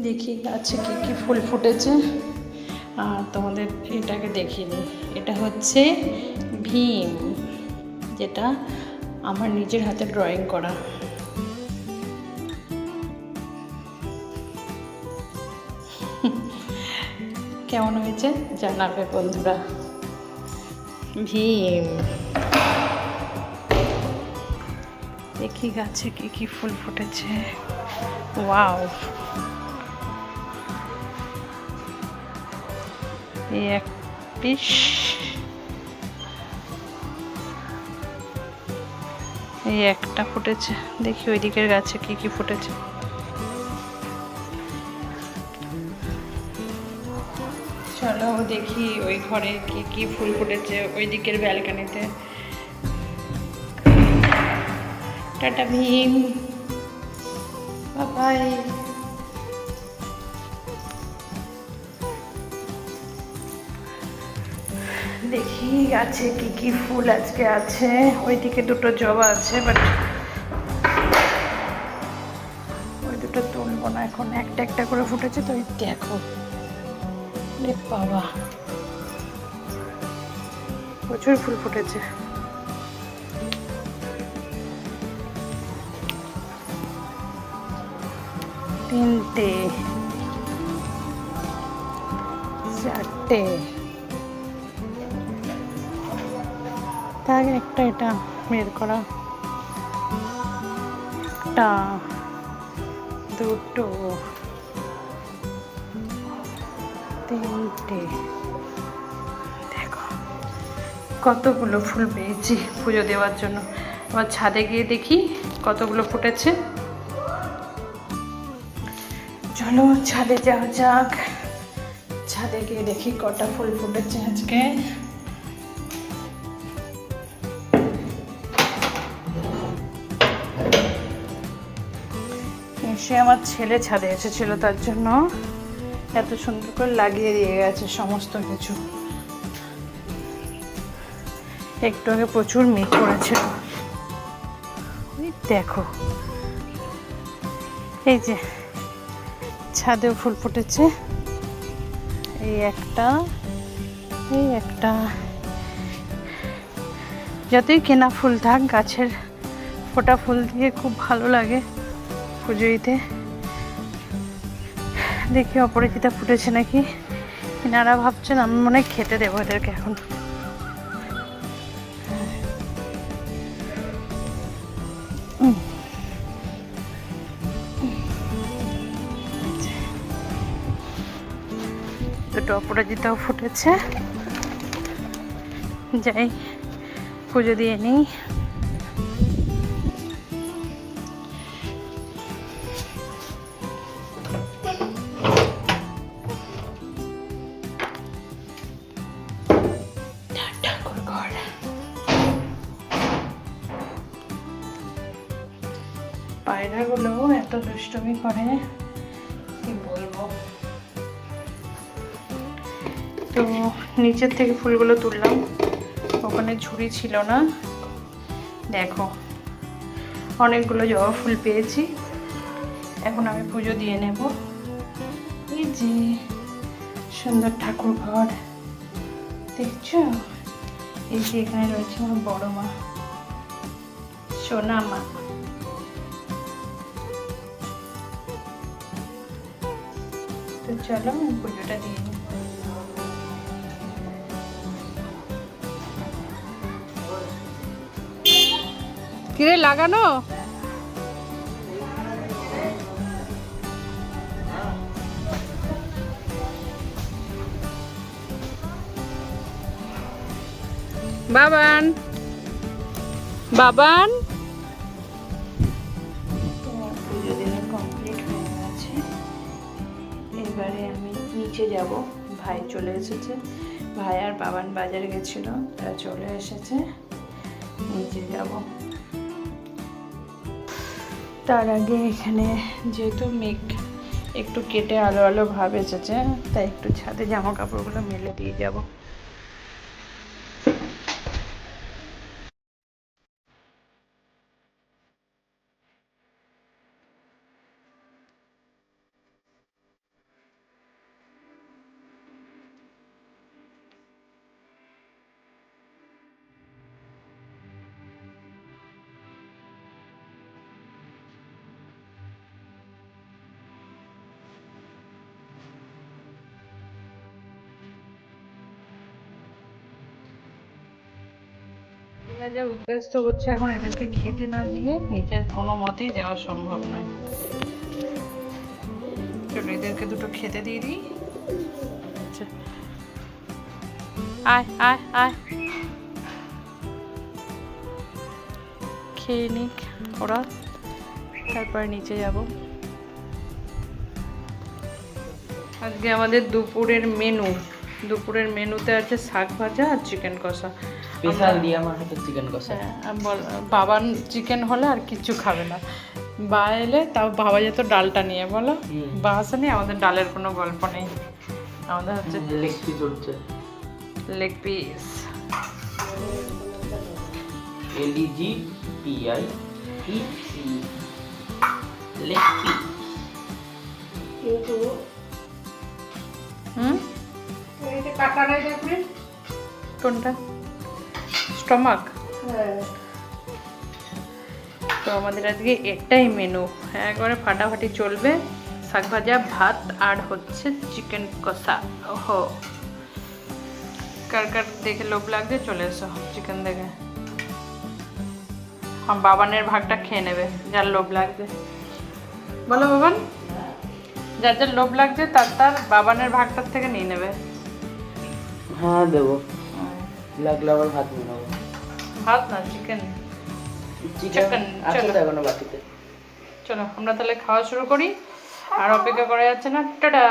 দেখি গাছে কী কী ফুল ফুটেছে। আর তোমাদের এটাকে দেখিয়ে দিই। এটা হচ্ছে ভীম, যেটা আমার নিজের হাতে ড্রয়িং করা। কেমন হয়েছে? জানাবে বন্ধুরা। ভীম। দেখি গাছে কি কি ফুল ফুটেছে। ওয়াও। এই এক পিস এই একটা ফুটেছে। দেখি ওই দিকের গাছে কি কি ফুটেছে। চলো দেখি ওই ঘরে কি কি ফুল ফুটেছে ওই দিকের ব্যালকানিতে। টাটা ভীম। বাবাই দেখি আছে কি কি ফুল আজকে আছে। ওইদিকে দুটো জবা আছে বাট ওই দুটো তুলবো না এখন। একটা একটা করে ফুটেছে তো দেখো। বাবা। প্রচুর ফুল ফুটেছে। তিনটে, চারটে। তার একটা এটা বের করা। একটা, দুটো, তিনটে। দেখো, কতগুলো ফুল পেয়েছি পুজো দেওয়ার জন্য। আবার ছাদে গিয়ে দেখি কতগুলো ফুটেছে। চলো ছাদে যাওয়া যাক। ছাদে গিয়ে দেখি কটা ফুল ফুটেছে আজকে। এসে আমার ছেলে ছাদে এসেছিল, তার জন্য এত সুন্দর করে লাগিয়ে দিয়ে গেছে সমস্ত কিছু। একটু আগে প্রচুর মেঘ করেছিল দেখো, এই যে ছাদেও ফুল ফুটেছে। এই একটা এই একটা। যতই কেনা ফুল থাক, গাছের ফোটা ফুল দিয়ে খুব ভালো লাগে। পুজোইতে দেখি অপরিচিতা ফুটেছে নাকি? এনারা ভাবছেন আমি মনে খেতে দেবো এদেরকে এখন। দুটো অপরাজিতাও ফুটেছে। যাই, পুজো দিয়ে নিই। পায়রাগুলো এত দুষ্টমি করে, কি বলব? তো নিচের থেকে ফুলগুলো তুললাম, ওখানে ঝুড়ি ছিল না। দেখো, অনেকগুলো জবা ফুল পেয়েছি। এখন আমি পুজো দিয়ে নেব। এই যে সুন্দর ঠাকুর ঘর, দেখছ? এই যে এখানে রয়েছে আমার বড় মা, সোনা মা। তো চলো আমি পুজোটা দিয়ে নিই। কিরে লাগানো? বাবান। বাবান? নিচে যাব। ভাই চলে এসেছে। ভাই আর বাবান বাজারে গেছিল, তারা চলে এসেছে। নিচে যাব। তার আগে এখানে যেহেতু মেঘ একটু কেটে আলো আলো ভাব এসেছে, তাই একটু ছাদে জামা কাপড়গুলো মেলে দিয়ে যাব। আমরা যা উদ্দেশ্য হচ্ছে এখন এদেরকে খেতে না দিয়ে নিচে কোনো মতেই যাওয়া সম্ভব নয়। চলো এদেরকে দুটো খেতে দিয়ে দিই। আচ্ছা। আয় আয় আয়। খেয়ে নিক ওরা তারপরে নিচে যাব। আজকে আমাদের দুপুরের মেনু দুপুরের মেনুতে আছে শাক ভাজা আর চিকেন কষা। স্পেশাল দিয়ে আমার হাতে চিকেন কষা। হ্যাঁ, বল বাবান চিকেন হলে আর কিছু খাবে না। বা এলে তাও বাবা যেত ডালটা নিয়ে বলো। বা আসেনি আমাদের ডালের কোনো গল্প নেই। আমাদের হচ্ছে লেগ পিস উঠছে leg piece L E G P I P C leg piece হুম? কোনটা? স্টমাক তো আমাদের আজকে এটাই মেনু একবারে ফাটাফাটি চলবে। শাক ভাজা ভাত আর হচ্ছে চিকেন কষা। ওহো। কার কার দেখে লোভ লাগছে চলে এসো চিকেন দেখে। হ্যাঁ বাবানের ভাগটা খেয়ে নেবে যার লোভ লাগছে। বলো বাবান। যার যার লোভ লাগছে তার তার বাবানের ভাগটার থেকে নিয়ে নেবে। হ্যাঁ দেবো। লাগলে আবার ভাত নিয়ে নেব। ভাত না চিকেন এখনও বাটিতে চলো আমরা তাহলে খাওয়া শুরু করি। আর অপেক্ষা করা যাচ্ছে না। টাটা!